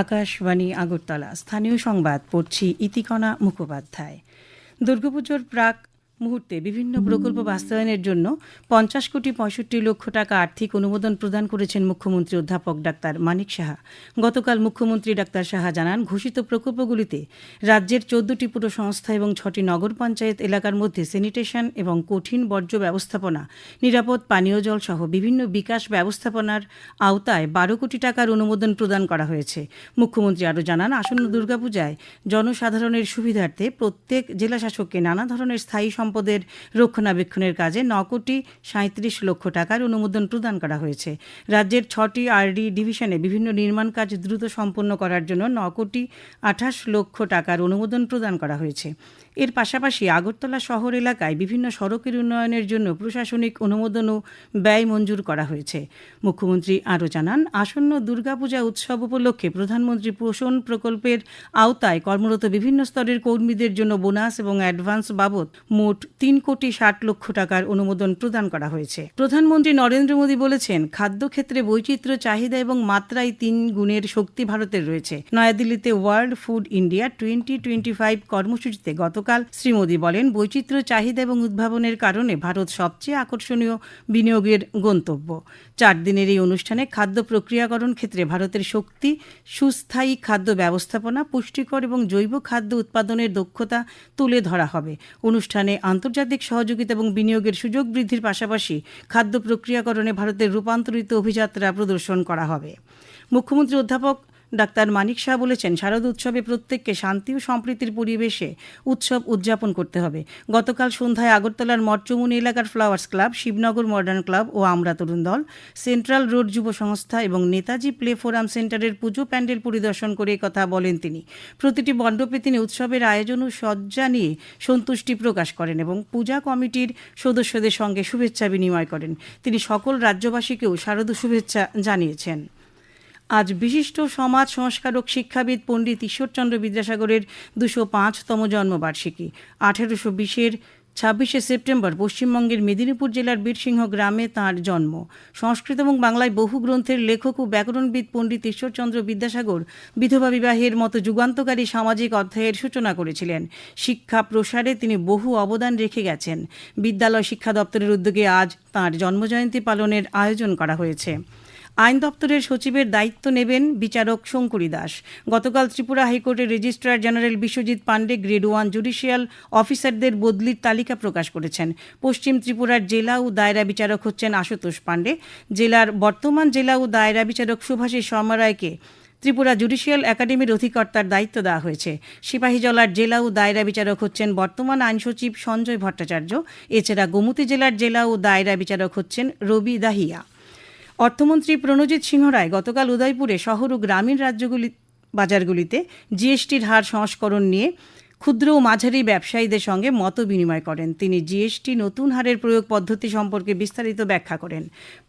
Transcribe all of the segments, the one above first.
আকাশবাণী আগরতলা। স্থানীয় সংবাদ পড়ছি ইতিকণা মুখোপাধ্যায়। দুর্গাপুজোর প্রাক মুহূর্তে বিভিন্ন প্রকল্প বাস্তবায়নের জন্য পঞ্চাশ কোটি পঁয়ষট্টি লক্ষ টাকা আর্থিক অনুমোদন প্রদান করেছেন মুখ্যমন্ত্রী অধ্যাপক ডাক্তার মানিক সাহা। গতকাল মুখ্যমন্ত্রী ডাক্তার সাহা জানান, ঘোষিত প্রকল্পগুলিতে রাজ্যের চোদ্দটি পুর সংস্থা এবং ছটি নগর পঞ্চায়েত এলাকার মধ্যে স্যানিটেশন এবং কঠিন বর্জ্য ব্যবস্থাপনা, নিরাপদ পানীয় জল সহ বিভিন্ন বিকাশ ব্যবস্থাপনার আওতায় বারো কোটি টাকার অনুমোদন প্রদান করা হয়েছে। মুখ্যমন্ত্রী আরও জানান, আসন্ন দুর্গাপূজায় জনসাধারণের সুবিধার্থে প্রত্যেক জেলাশাসককে নানা ধরনের স্থায়ী সম্পদের রক্ষণাবেক্ষণের কাজে ন কোটি সাঁত্রিশ লক্ষ টাকার অনুমোদন প্রদান করা হয়েছে। রাজ্যের ছটি আরডি ডিভিশনে বিভিন্ন নির্মাণ কাজ দ্রুত সম্পন্ন করার জন্য ন কোটি আঠাশ লক্ষ টাকার অনুমোদন প্রদান করা হয়েছে। এর পাশাপাশি আগরতলা শহর এলাকায় বিভিন্ন সড়কের উন্নয়নের জন্য প্রশাসনিক অনুমোদন ও ব্যয় মঞ্জুর করা হয়েছে। মুখ্যমন্ত্রী আরও জানান, আসন্ন দুর্গাপূজা উৎসব উপলক্ষে প্রধানমন্ত্রী পোষণ প্রকল্পের আওতায় কর্মরত বিভিন্ন স্তরের কর্মীদের জন্য বোনাস এবং অ্যাডভান্স বাবদ মোট তিন কোটি ষাট লক্ষ টাকার অনুমোদন প্রদান করা হয়েছে। প্রধানমন্ত্রী নরেন্দ্র মোদী বলেছেন, খাদ্যক্ষেত্রে বৈচিত্র্য, চাহিদা এবং মাত্রায় তিন গুণের শক্তি ভারতের রয়েছে। নয়াদিল্লিতে World Food India twenty twenty five কর্মসূচিতে গতকাল শ্রী মোদী বলেন, বৈচিত্র্য, চাহিদা এবং উদ্ভাবনের কারণে ভারত সবচেয়ে আকর্ষণীয় বিনিয়োগের গন্তব্য। চার দিনের এই অনুষ্ঠানে খাদ্য প্রক্রিয়াকরণ ক্ষেত্রে ভারতের শক্তি, সুস্থায়ী খাদ্য ব্যবস্থাপনা, পুষ্টিকর এবং জৈব খাদ্য উৎপাদনের দক্ষতা তুলে ধরা হবে। অনুষ্ঠানে আন্তর্জাতিক সহযোগিতা এবং বিনিয়োগের সুযোগ বৃদ্ধির পাশাপাশি খাদ্য প্রক্রিয়াকরণে ভারতের রূপান্তরিত অভিযাত্রা প্রদর্শন করা হবে। মুখ্যমন্ত্রী অধ্যাপক ডাক্তার মানিক শাহ বলেছেন, শারদ উৎসবে প্রত্যেককে শান্তি ও সম্প্রীতির পরিবেশে উৎসব উদযাপন করতে হবে। গতকাল সন্ধ্যায় আগরতলার মঠচমুনি এলাকার Flowers club, Shibnagar modern club ও আমরা তরুণ দল, সেন্ট্রাল রোড যুব সংস্থা এবং নেতাজি প্লে ফোরাম সেন্টারের পুজো প্যান্ডেল পরিদর্শন করে কথা বলেন তিনি। প্রতিটি মণ্ডপে তিনি উৎসবের আয়োজন ও সজ্জা নিয়ে সন্তুষ্টি প্রকাশ করেন এবং পূজা কমিটির সদস্যদের সঙ্গে শুভেচ্ছা বিনিময় করেন। তিনি সকল রাজ্যবাসীকেও শারদ শুভেচ্ছা জানিয়েছেন। আজ বিশিষ্ট সমাজ সংস্কারক শিক্ষাবিদ পণ্ডিত ঈশ্বরচন্দ্র বিদ্যাসাগরের দুশো পাঁচতম জন্মবার্ষিকী। আঠেরোশো বিশের ছাব্বিশে সেপ্টেম্বর পশ্চিমবঙ্গের মেদিনীপুর জেলার বীরসিংহ গ্রামে তাঁর জন্ম। সংস্কৃত এবং বাংলায় বহু গ্রন্থের লেখক ও ব্যাকরণবিদ পণ্ডিত ঈশ্বরচন্দ্র বিদ্যাসাগর বিধবা বিবাহের মতো যুগান্তকারী সামাজিক অধ্যায়ের সূচনা করেছিলেন। শিক্ষা প্রসারে তিনি বহু অবদান রেখে গেছেন। বিদ্যালয় শিক্ষা দপ্তরের উদ্যোগে আজ তাঁর জন্মজয়ন্তী পালনের আয়োজন করা হয়েছে। আইন দপ্তরের সচিবের দায়িত্ব নেবেন বিচারক শঙ্করী দাস। গতকাল ত্রিপুরা হাইকোর্টের registrar general Biswajit Pandey grade one judicial অফিসারদের বদলির তালিকা প্রকাশ করেছেন। পশ্চিম ত্রিপুরার জেলা ও দায়রা বিচারক হচ্ছেন আশুতোষ পাণ্ডে। জেলার বর্তমান জেলা ও দায়রা বিচারক সুভাষিস শর্মা রায়কে ত্রিপুরা জুডিশিয়াল একাডেমির অধিকর্তার দায়িত্ব দেওয়া হয়েছে। সিপাহীজলার জেলা ও দায়রা বিচারক হচ্ছেন বর্তমান আইন সচিব সঞ্জয় ভট্টাচার্য। এছাড়া গোমতী জেলার জেলা ও দায়রা বিচারক হচ্ছেন রবি দাহিয়া। অর্থমন্ত্রী প্রণজিৎ সিংহ রায় গতকাল উদয়পুরে শহর ও গ্রামীণ রাজ্যগুলি বাজারগুলিতে জিএসটির হার সংস্করণ নিয়ে ক্ষুদ্র ও মাঝারি ব্যবসায়ীদের সঙ্গে মত বিনিময় করেন। তিনি জিএসটি নতুন হারের প্রয়োগ পদ্ধতি সম্পর্কে বিস্তারিত ব্যাখ্যা করেন।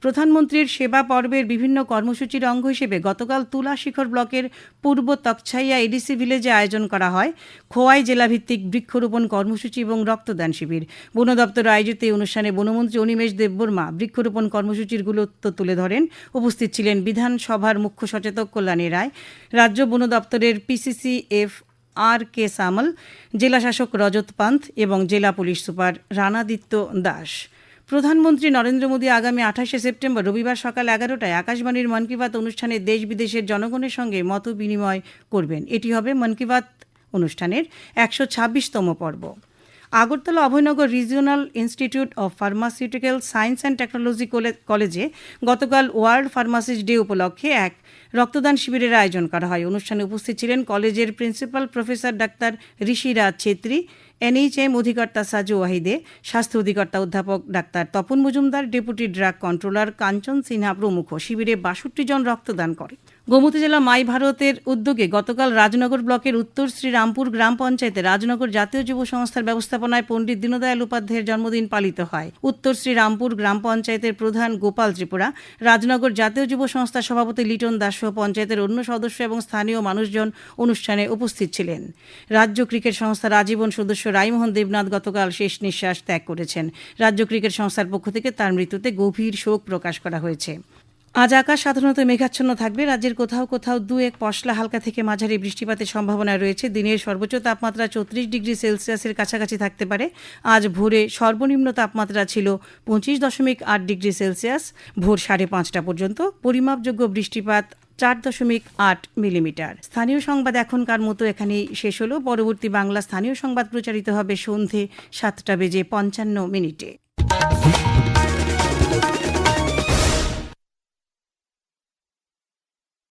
প্রধানমন্ত্রীর সেবা পর্বের বিভিন্ন কর্মসূচির অঙ্গ হিসেবে গতকাল তুলা শিখর ব্লকের পূর্ব তকছাইয়া এডিসি ভিলেজে আয়োজন করা হয়। খোয়াই জেলাভিত্তিক বৃক্ষরোপণ কর্মসূচি এবং রক্তদান শিবির। বন দপ্তর আয়োজিত এই অনুষ্ঠানে বনমন্ত্রী অনিমেষ দেববর্মা বৃক্ষরোপণ কর্মসূচির গুরুত্ব তুলে ধরেন। উপস্থিত ছিলেন বিধানসভার মুখ্য সচেতক কল্যাণী রায়, রাজ্য বন দপ্তরের পিসিসি এফ আর কে সামল, জেলাশাসক রজত পান্থ এবং জেলা পুলিশ সুপার রানাদিত্য দাস। প্রধানমন্ত্রী নরেন্দ্র মোদী আগামী আঠাশে সেপ্টেম্বর রবিবার সকাল এগারোটায় আকাশবাণীর মন কি বাত অনুষ্ঠানে দেশ বিদেশের জনগণের সঙ্গে মত বিনিময় করবেন। এটি হবে মন কি বাত অনুষ্ঠানের একশো ছাব্বিশতম পর্ব। Agartala Abhaynagar regional institute of pharmaceutical science and technology কলেজে গতকাল ওয়ার্ল্ড ফার্মাসিস্ট ডে উপলক্ষে এক রক্তদান শিবিরের আয়োজন করা হয়। অনুষ্ঠানে উপস্থিত ছিলেন কলেজের principal professor doctor Rishiraj Chhetri, NHM অধিকর্তা সাজু ওয়াহিদে, স্বাস্থ্য অধিকর্তা অধ্যাপক doctor Tapan Majumdar, deputy drug controller Kanchan Sinha প্রমুখ। শিবিরে বাষট্টি জন রক্তদান করে গোমতী জেলা মাই ভারতের উদ্যোগে গতকাল রাজনগর ব্লকের উত্তর শ্রীরামপুর গ্রাম পঞ্চায়েতে রাজনগর জাতীয় যুব সংস্থার ব্যবস্থাপনায় পণ্ডিত দীনদয়াল উপাধ্যায়ের জন্মদিন পালিত হয়। উত্তর শ্রীরামপুর গ্রাম পঞ্চায়েতের প্রধান গোপাল ত্রিপুরা, রাজনগর জাতীয় যুব সংস্থার সভাপতি লিটন দাস সহ পঞ্চায়েতের অন্য সদস্য এবং স্থানীয় মানুষজন অনুষ্ঠানে উপস্থিত ছিলেন। রাজ্য ক্রিকেট সংস্থার আজীবন সদস্য রাইমোহন দেবনাথ গতকাল শেষ নিঃশ্বাস ত্যাগ করেছেন। রাজ্য ক্রিকেট সংস্থার পক্ষ থেকে তার মৃত্যুতে গভীর শোক প্রকাশ করা হয়েছে। আজ আকাশ সাধারণত মেঘাচ্ছন্ন থাকবে। রাজ্যের কোথাও কোথাও দু এক পশলা হালকা থেকে মাঝারি বৃষ্টিপাতের সম্ভাবনা রয়েছে। দিনের সর্বোচ্চ তাপমাত্রা চৌত্রিশ ডিগ্রি সেলসিয়াসের কাছাকাছি থাকতে পারে। আজ ভোরে সর্বনিম্ন তাপমাত্রা ছিল পঁচিশ দশমিক আট ডিগ্রি সেলসিয়াস। ভোর সাড়ে পাঁচটা পর্যন্ত। পরিমাপযোগ্য বৃষ্টিপাত চার দশমিক আট মিলিমিটার। স্থানীয় সংবাদ এখনকার মতো এখানেই শেষ হলো। পরবর্তী বাংলা স্থানীয় সংবাদ প্রচারিত হবে সন্ধে সাতটা বেজে পঞ্চান্ন মিনিটে।